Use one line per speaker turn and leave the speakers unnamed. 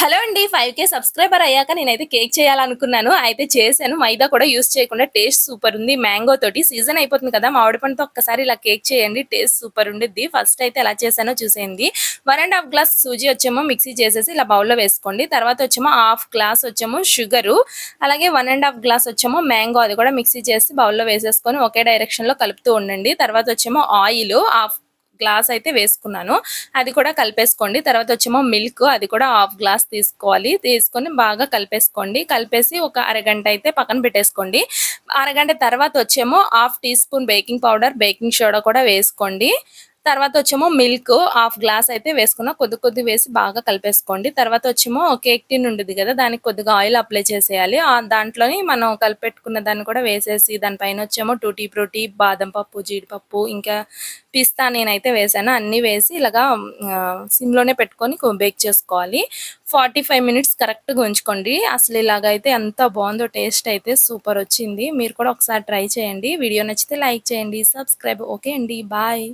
Hello అండి five K subscriber అయ్యాక నేనైతే కేక్ చేయాలనుకున్నాను. అయితే చేశాను. మైదా కూడా యూస్ చేయకుండా టేస్ట్ సూపర్ ఉంది. మ్యాంగో తోటి సీజన్ అయిపోతుంది కదా మామిడి పండుతో ఒక్కసారి ఇలా కేక్ చేయండి టేస్ట్ సూపర్ ఉండిద్ది. ఫస్ట్ అయితే ఎలా చేశానో చూసేయండి. One and half glass suji వచ్చేమో mixie చేసేసి ఇలా బౌల్లో వేసుకోండి. తర్వాత వచ్చేమో హాఫ్ గ్లాస్ వచ్చేమో షుగరు అలాగే వన్ అండ్ హాఫ్ గ్లాస్ వచ్చేమో మ్యాంగో అది కూడా మిక్సీ చేసి బౌల్లో వేసేసుకొని ఒకే డైరెక్షన్లో కలుపుతూ ఉండండి. తర్వాత వచ్చేమో ఆయిల్ హాఫ్ గ్లాస్ అయితే వేసుకున్నాను. అది కూడా కలిపేసుకోండి. తర్వాత వచ్చేమో మిల్క్ అది కూడా హాఫ్ గ్లాస్ తీసుకోవాలి. తీసుకొని బాగా కలిపేసుకోండి. కలిపేసి ఒక అరగంట అయితే పక్కన పెట్టేసుకోండి. అరగంట తర్వాత వచ్చేమో half teaspoon baking powder baking soda కూడా వేసుకోండి. తర్వాత వచ్చేమో మిల్క్ హాఫ్ గ్లాస్ అయితే వేసుకున్నా. కొద్ది కొద్ది వేసి బాగా కలిపేసుకోండి. తర్వాత వచ్చేమో కేక్ టిన్ ఉండేది కదా దానికి కొద్దిగా ఆయిల్ అప్లై చేసేయాలి. ఆ దాంట్లోని మనం కలిపెట్టుకున్న దాన్ని కూడా వేసేసి దానిపైన వచ్చేమో టూటీ ఫ్రూటీ బాదం పప్పు జీడిపప్పు ఇంకా పిస్తా నేనైతే వేసాను. అన్నీ వేసి ఇలాగా సిమ్లోనే పెట్టుకొని బేక్ చేసుకోవాలి. ఫార్టీ ఫైవ్ మినిట్స్ కరెక్ట్గా ఉంచుకోండి. అసలు ఇలాగైతే ఎంత బాగుందో టేస్ట్ అయితే సూపర్ వచ్చింది. మీరు కూడా ఒకసారి ట్రై చేయండి. వీడియో నచ్చితే లైక్ చేయండి సబ్స్క్రైబ్ ఓకే అండి. బాయ్